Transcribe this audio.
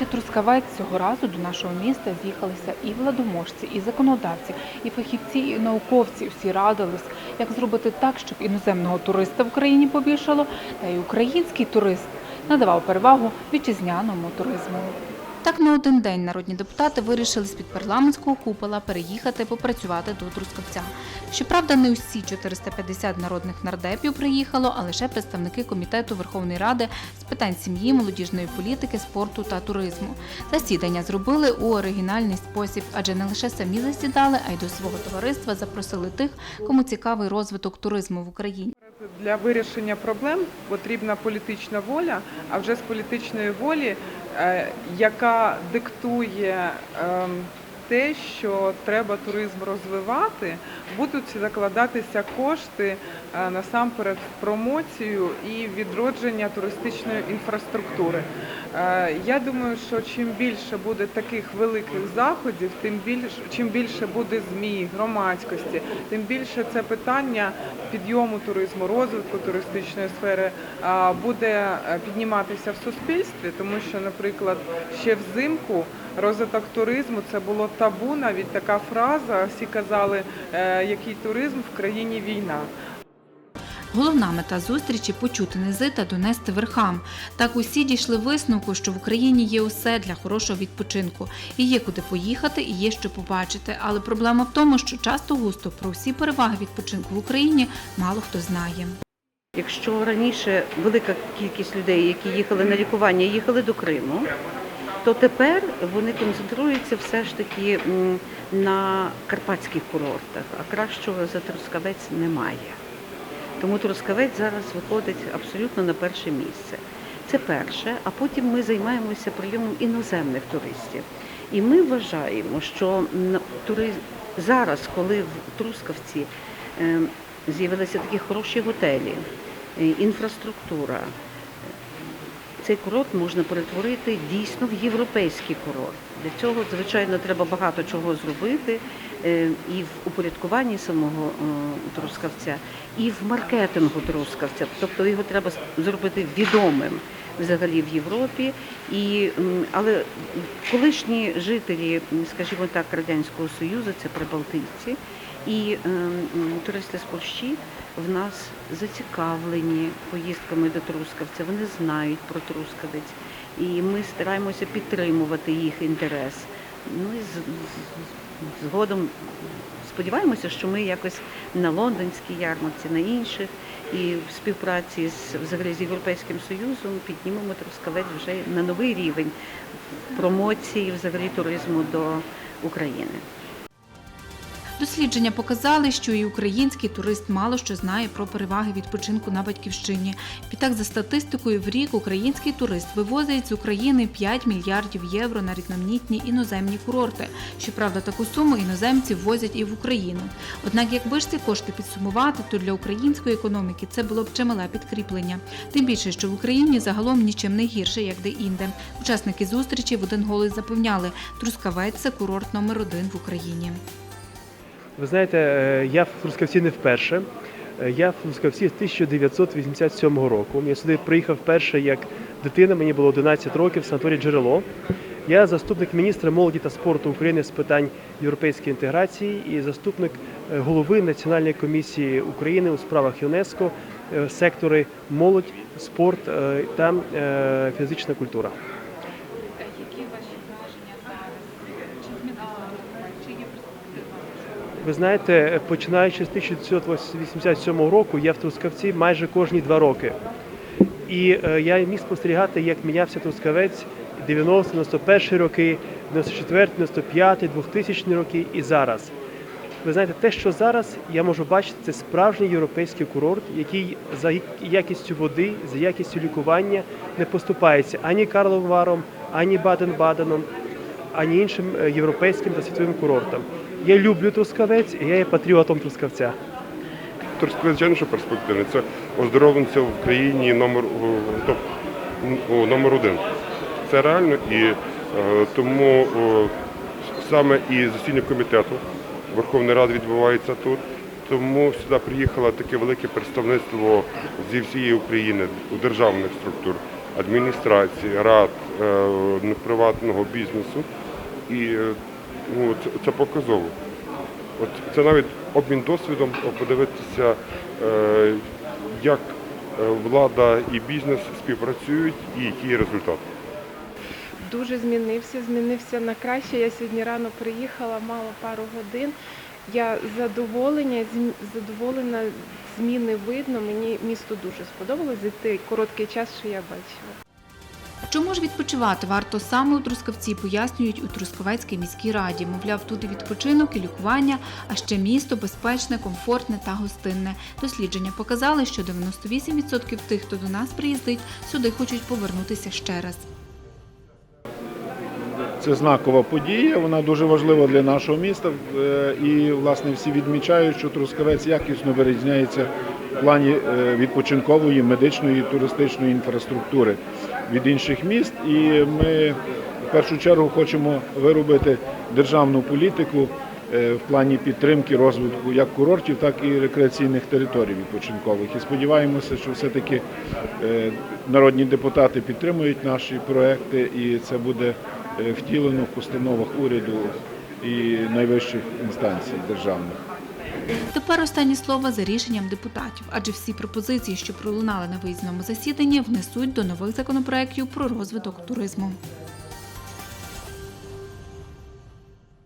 місті Трускавець цього разу до нашого міста з'їхалися і владоможці, і законодавці, і фахівці, і науковці. Всі радились, як зробити так, щоб іноземного туриста в країні побільшало, та й український турист надавав перевагу вітчизняному туризму. Так на один день народні депутати вирішили з-під парламентського купола переїхати попрацювати до Трускавця. Щоправда, не усі 450 народних нардепів приїхало, а лише представники комітету Верховної Ради з питань сім'ї, молодіжної політики, спорту та туризму. Засідання зробили у оригінальний спосіб, адже не лише самі засідали, а й до свого товариства запросили тих, кому цікавий розвиток туризму в Україні. Для вирішення проблем потрібна політична воля, а вже з політичної волі, яка диктує ем, те, що треба туризм розвивати, будуть закладатися кошти е, насамперед в промоцію і відродження туристичної інфраструктури. Е, Я думаю, що чим більше буде таких великих заходів, тим більше чим більше буде змі, громадськості, тим більше це питання підйому туризму, розвитку туристичної сфери буде е, підніматися в суспільстві, тому що, наприклад, ще взимку розвиток туризму це було табу, навіть така фраза. Всі казали, е, який туризм в країні війна. Головна мета зустрічі почути низи та донести верхам. Так усі дійшли висновку, що в Україні є усе для хорошого відпочинку. І є куди поїхати, і є що побачити. Але проблема в тому, що часто густо про всі переваги відпочинку в Україні мало хто знає. Якщо раніше велика кількість людей, які їхали на лікування, їхали до Криму, то тепер вони концентруються все ж таки на карпатських курортах, а кращого за Трускавець немає. Тому Трускавець зараз виходить абсолютно на перше місце. Це перше, а потім ми займаємося прийомом іноземних туристів. І ми вважаємо, що зараз, коли в Трускавці е, з'явилися такі хороші готелі, е, інфраструктура, цей курорт можна перетворити дійсно в європейський курорт. Для цього, звичайно, треба багато чого зробити е, і в упорядкуванні самого е, Трускавця, і в маркетингу Трускавця. Тобто його треба зробити відомим взагалі в Європі. І, але колишні жителі, скажімо так, Радянського Союзу, це прибалтійці, і ем, туристи з Польщі в нас зацікавлені поїздками до Трускавця. Вони знають про Трускавець, і ми стараємося підтримувати їх інтерес. Ну і згодом сподіваємося, що ми якось на лондонській ярмарці, на інших і в співпраці з взагалі з Європейським Союзом піднімемо Трускавець вже на новий рівень промоції взагалі туризму до України. Дослідження показали, що і український турист мало що знає про переваги відпочинку на батьківщині. Відтак, за статистикою, в рік український турист вивозить з України 5 мільярдів євро на різноманітні іноземні курорти. Щоправда, таку суму іноземці ввозять і в Україну. Однак, якби ж ці кошти підсумувати, то для української економіки це було б чимале підкріплення. Тим більше, що в Україні загалом нічим не гірше, як де-інде. Учасники зустрічі в один голос запевняли, Трускавець це курорт номер один в Україні. Ви знаєте, е, я в Трускавці не вперше. Е, Я в Трускавці з 1987 року. Я сюди приїхав вперше як дитина, мені було 11 років, санаторій Джерело. Я заступник міністра молоді та спорту України з питань європейської інтеграції і заступник е, голови Національної комісії України у справах ЮНЕСКО, сектори молодь, спорт та фізична культура. Ви знаєте, починаючи з 1987 року, я в Трускавці майже кожні два роки. І е, я міг спостерігати, як мінявся Трускавець 90-91 роки, 94, 95, 2000 роки і зараз. Ви знаєте, те, що зараз я можу бачити, це справжній європейський курорт, який за якістю води, за якістю лікування не поступається ані Карловим Варом, ані Баден-Баденом, ані іншим е, європейським та світовим курортам. Я люблю Трускавець, я є патріотом Трускавця. Трускавець, звичайно, перспективний. Це оздоровленця в країні номер, топ, номер один. Це реально і е, тому саме і засідання комітету Верховної Ради відбувається тут. Тому сюди приїхало таке велике представництво зі всієї України у державних структур. адміністрації, рад е, приватного бізнесу. І е, ну, це, це показово. От це навіть обмін досвідом подивитися, е, як е, влада і бізнес співпрацюють і який є результат. дуже змінився, змінився на краще. Я сьогодні рано приїхала, мало пару годин. Я задоволення, задоволена, зміни видно. Мені місто дуже сподобалось за той короткий час, що я бачила. Чому ж відпочивати варто саме у Трускавці, пояснюють у Трускавецькій міській раді. Мовляв, тут і відпочинок, і лікування, а ще місто безпечне, комфортне та гостинне. Дослідження показали, що 98% тих, хто до нас приїздить, сюди хочуть повернутися ще раз. Це знакова подія, вона дуже важлива для нашого міста. Е, І, власне, всі відмічають, що Трускавець якісно вирізняється в плані е, відпочинкової, медичної, туристичної інфраструктури від інших міст. І ми в першу чергу хочемо виробити державну політику е, в плані підтримки розвитку як курортів, так і рекреаційних територій відпочинкових. І сподіваємося, що все-таки е, народні депутати підтримують наші проекти, і це буде втілено в постановах уряду і найвищих інстанцій державних. Тепер останні слова за рішенням депутатів, адже всі пропозиції, що пролунали на виїзному засіданні, внесуть до нових законопроєктів про розвиток туризму.